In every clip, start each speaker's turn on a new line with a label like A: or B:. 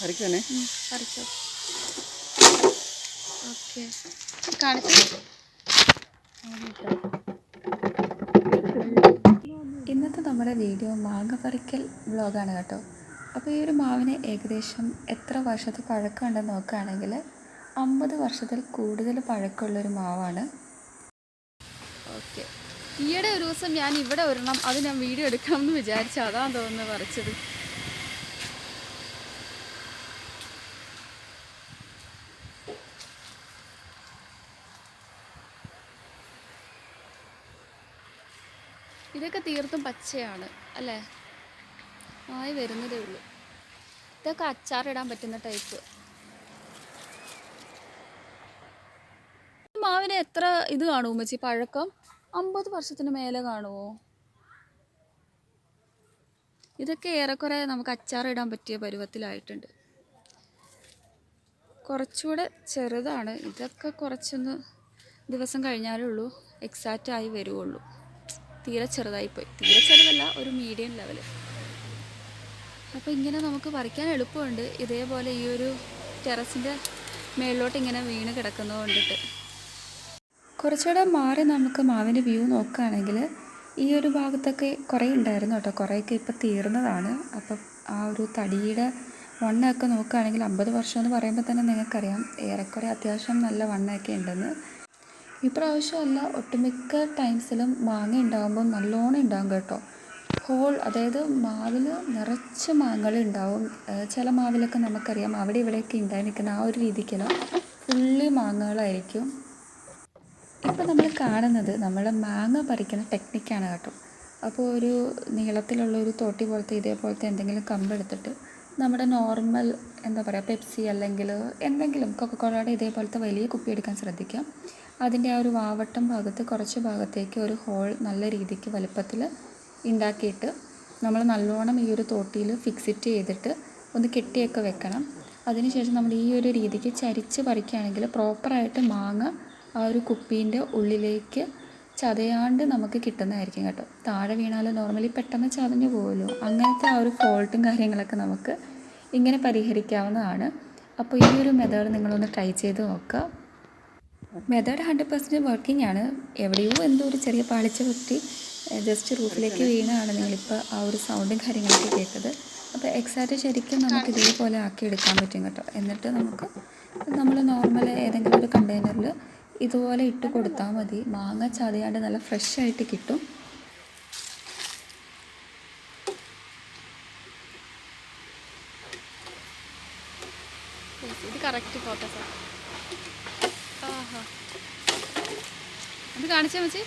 A: പറിക്കുവാണേ
B: പറിച്ചോ. Okay. കാണിച്ചു. ഇന്നത്തെ നമ്മുടെ വീഡിയോ മാങ്ങ പറിക്കൽ വ്ളോഗാണ് കേട്ടോ. അപ്പോൾ ഈ ഒരു മാവിന് ഏകദേശം എത്ര വർഷത്തെ പഴക്കമുണ്ടെന്ന് നോക്കുകയാണെങ്കിൽ അമ്പത് വർഷത്തിൽ കൂടുതൽ പഴക്കമുള്ളൊരു മാവാണ്. ഓക്കെ. ഈയിടെ ഒരു ദിവസം ഞാൻ ഇവിടെ ഒരെണ്ണം അത് ഞാൻ വീഡിയോ എടുക്കണം എന്ന് വിചാരിച്ചു അതാണ് തോന്നുന്നു പറിച്ചത്. ഇതൊക്കെ തീർത്തും പച്ചയാണ് അല്ലേ? ആയി വരുന്നതേ ഉള്ളൂ. ഇതൊക്കെ അച്ചാറിടാൻ പറ്റുന്ന ടൈപ്പ് മാവിന് എത്ര ഇത് കാണുമോ മച്ചി പഴക്കം? അമ്പത് വർഷത്തിന് മേലെ കാണുമോ ഇതൊക്കെ ഏറെക്കുറെ നമുക്ക് അച്ചാറിടാൻ പറ്റിയ പരുവത്തിലായിട്ടുണ്ട്. കുറച്ചുകൂടെ ചെറുതാണ്. ഇതൊക്കെ കുറച്ചൊന്ന് ദിവസം കഴിഞ്ഞാലേ ഉള്ളൂ എക്സാക്റ്റ് ആയി വരുവുള്ളൂ. തീരെ ചെറുതായിപ്പോയി. തീരെ ചെറുതല്ല ഒരു മീഡിയം ലെവൽ അപ്പോൾ ഇങ്ങനെ നമുക്ക് പറിക്കാൻ എളുപ്പമുണ്ട്. ഇതേപോലെ ഈ ഒരു ടെറസിന്റെ മേളിലോട്ട് ഇങ്ങനെ വീണ് കിടക്കുന്നത് കൊണ്ടിട്ട്. കുറച്ചുകൂടെ മാറി നമുക്ക് മാവിന്റെ വ്യൂ നോക്കുകയാണെങ്കിൽ ഈ ഒരു ഭാഗത്തൊക്കെ കുറേ ഉണ്ടായിരുന്നു കേട്ടോ. കുറേയൊക്കെ ഇപ്പോൾ തീർന്നതാണ്. അപ്പം ആ ഒരു തടിയുടെ വണ്ണമൊക്കെ നോക്കുകയാണെങ്കിൽ അമ്പത് വർഷം എന്ന് പറയുമ്പോൾ തന്നെ നിങ്ങൾക്കറിയാം. ഏറെക്കുറെ അത്യാവശ്യം നല്ല വണ്ണമൊക്കെ ഉണ്ടെന്ന്. ഇപ്രാവശ്യമല്ല ഒട്ടുമിക്ക ടൈംസിലും മാങ്ങ ഉണ്ടാകുമ്പോൾ നല്ലോണം ഉണ്ടാകും കേട്ടോ. ഹോൾ അതായത് മാവിൽ നിറച്ച് മാങ്ങകൾ ഉണ്ടാവും ചില മാവിലൊക്കെ നമുക്കറിയാം. അവിടെ ഇവിടെയൊക്കെ ഉണ്ടായി നിൽക്കുന്ന ആ ഒരു രീതിക്കല്ല. ഫുള്ളി മാങ്ങകളായിരിക്കും. ഇപ്പം നമ്മൾ കാണുന്നത് നമ്മൾ മാങ്ങ പറിക്കുന്ന ടെക്നിക്കാണ് കേട്ടോ. അപ്പോൾ ഒരു നീളത്തിലുള്ള ഒരു തോട്ടി പോലത്തെ ഇതേപോലത്തെ എന്തെങ്കിലും കമ്പെടുത്തിട്ട് നമ്മുടെ നോർമൽ എന്താ പറയുക പെപ്സി അല്ലെങ്കിൽ എന്തെങ്കിലും കൊക്കക്കോളയുടെ ഇതേപോലത്തെ വലിയ കുപ്പി എടുക്കാൻ ശ്രദ്ധിക്കാം. അതിന്റെ ആ ഒരു വാവട്ടം ഭാഗത്ത് കുറച്ച് ഭാഗത്തേക്ക് ഒരു ഹോൾ നല്ല രീതിക്ക് വലുപ്പത്തിൽ ഉണ്ടാക്കിയിട്ട് നമ്മൾ നല്ലോണം ഈ ഒരു തോട്ടിയിൽ ഫിക്സിറ്റ് ചെയ്തിട്ട് ഒന്ന് കെട്ടിയൊക്കെ വെക്കണം. അതിനുശേഷം നമ്മൾ ഈ ഒരു രീതിക്ക് ചരിച്ച് പറിക്കുകയാണെങ്കിൽ പ്രോപ്പറായിട്ട് മാങ്ങ ആ ഒരു കുപ്പീന്റെ ഉള്ളിലേക്ക് ചതയാണ്ട് നമുക്ക് കിട്ടുന്നതായിരിക്കും കേട്ടോ. താഴെ വീണാൽ നോർമലി പെട്ടെന്ന് ചതഞ്ഞു പോകുമല്ലോ അങ്ങനത്തെ ആ ഒരു ഫോൾട്ടും കാര്യങ്ങളൊക്കെ നമുക്ക് ഇങ്ങനെ പരിഹരിക്കാവുന്നതാണ്. അപ്പോൾ ഈ ഒരു മെത്തേഡ് നിങ്ങളൊന്ന് ട്രൈ ചെയ്ത് നോക്കുക. മെത്തേഡ് ഹൺഡ്രഡ് പെർസെന്റ് വർക്കിംഗ് ആണ്. എവിടെയോ എന്തോ ഒരു ചെറിയ പാളിച്ച പറ്റി ജസ്റ്റ് റൂഫിലേക്ക് വീണാണ് നിങ്ങളിപ്പോൾ ആ ഒരു സൗണ്ടും കാര്യങ്ങളൊക്കെ കേട്ടത്. അപ്പോൾ എക്സാക്റ്റ് ശരിക്കും നമുക്ക് ഇതേപോലെ ആക്കി എടുക്കാൻ പറ്റും കേട്ടോ. എന്നിട്ട് നമുക്ക് നമ്മൾ നോർമൽ ഏതെങ്കിലും ഒരു കണ്ടെയ്നറിൽ ഇതുപോലെ ഇട്ട് കൊടുത്താൽ മതി. മാങ്ങ ചതയാണ്ട് നല്ല ഫ്രഷ് ആയിട്ട് കിട്ടും. ഇത് കറക്റ്റ് ഫോട്ടോസാണ് ആഹാ. അത് കാണിച്ചാൽ മതി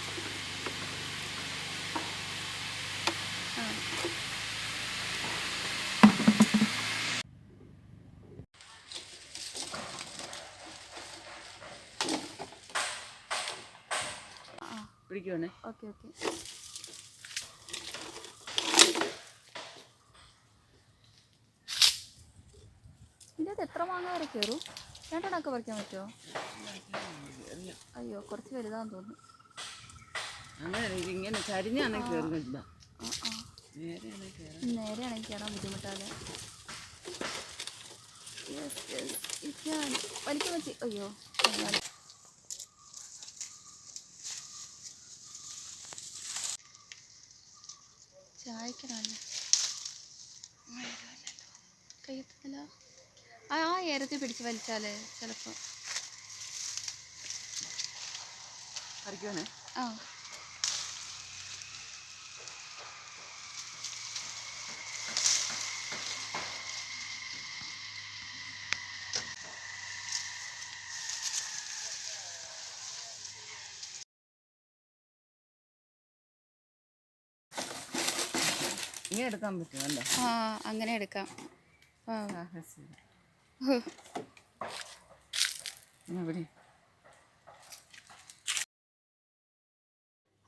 A: പിടിക്കുവാണേ.
B: Okay okay. ഇതിനകത്ത് എത്ര മാങ്ങ വരെ കയറും? രണ്ടെണ്ണമൊക്കെ പറിക്കാൻ പറ്റുമോ? അയ്യോ കുറച്ച് വലുതാന്ന് തോന്നുന്നു.
A: അങ്ങനെ ഇങ്ങനെ ചരിഞ്ഞാണെങ്കിൽ കയറുന്നില്ല നേരെയാണെങ്കിൽ കയറാം
B: നേരെയാണെങ്കിൽ കയറാൻ ബുദ്ധിമുട്ടാണ് വലിക്കാൻ പറ്റി അയ്യോ എന്നാൽ ചായക്കണല്ലേ കയ്യത്തില്ല ആ ആ ഏരത്തിൽ പിടിച്ച് വലിച്ചാലേ
A: ചിലപ്പോ.
B: ആ.
A: ഇങ്ങനെ എടുക്കാൻ പറ്റുമല്ലോ
B: ആ അങ്ങനെ എടുക്കാം.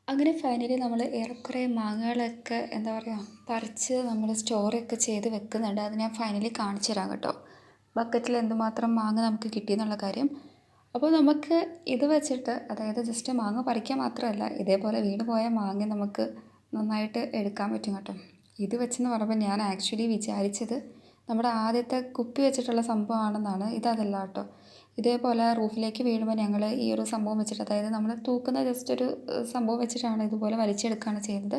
B: അങ്ങനെ ഫൈനലി നമ്മൾ ഏറെക്കുറെ മാങ്ങകളൊക്കെ എന്താ പറയുക പറിച്ച് നമ്മൾ സ്റ്റോറൊക്കെ ചെയ്ത് വെക്കുന്നുണ്ട്. അത് ഞാൻ ഫൈനലി കാണിച്ചു തരാം കേട്ടോ. ബക്കറ്റിൽ എന്തുമാത്രം മാങ്ങ നമുക്ക് കിട്ടിയെന്നുള്ള കാര്യം. അപ്പോൾ നമുക്ക് ഇത് വെച്ചിട്ട് അതായത് ജസ്റ്റ് മാങ്ങ പറിക്കാൻ മാത്രമല്ല ഇതേപോലെ വീണ് പോയ മാങ്ങ നമുക്ക് നന്നായിട്ട് എടുക്കാൻ പറ്റും കേട്ടോ. ഇത് വെച്ചെന്ന് പറയുമ്പോൾ ഞാൻ ആക്ച്വലി വിചാരിച്ചത് നമ്മുടെ ആദ്യത്തെ കുപ്പി വെച്ചിട്ടുള്ള സംഭവമാണെന്നാണ്. ഇതതല്ല കേട്ടോ. ഇതേപോലെ റൂഫിലേക്ക് വീഴുമ്പോൾ ഞങ്ങൾ ഈ ഒരു സംഭവം വെച്ചിട്ട് അതായത് നമ്മൾ തൂക്കുന്ന ജസ്റ്റ് ഒരു സംഭവം വെച്ചിട്ടാണ് ഇതുപോലെ വലിച്ചെടുക്കുകയാണ് ചെയ്യുന്നത്.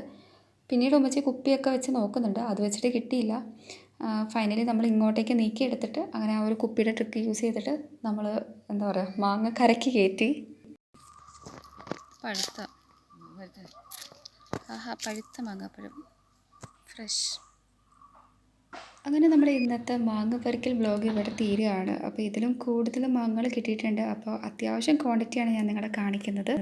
B: പിന്നീട് ഉമ്മച്ചി കുപ്പിയൊക്കെ വെച്ച് നോക്കുന്നുണ്ട്. അത് വെച്ചിട്ട് കിട്ടിയില്ല. ഫൈനലി നമ്മൾ ഇങ്ങോട്ടേക്ക് നീക്കി എടുത്തിട്ട് അങ്ങനെ ആ ഒരു കുപ്പിയുടെ ട്രിക്ക് യൂസ് ചെയ്തിട്ട് നമ്മൾ എന്താ പറയുക മാങ്ങ കരക്കി കയറ്റി. പഴുത്ത ആഹാ പഴുത്ത മാങ്ങാപ്പഴം. ഫ്രഷ്. അങ്ങനെ നമ്മുടെ ഇന്നത്തെ മാങ്ങ പറിക്കൽ ബ്ലോഗ് ഇവിടെ തീരുകയാണ്. അപ്പോൾ ഇതിലും കൂടുതൽ മാങ്ങകൾ കിട്ടിയിട്ടുണ്ട്. അപ്പോൾ അത്യാവശ്യം ക്വാണ്ടിറ്റിയാണ് ഞാൻ നിങ്ങളെ കാണിക്കുന്നത്.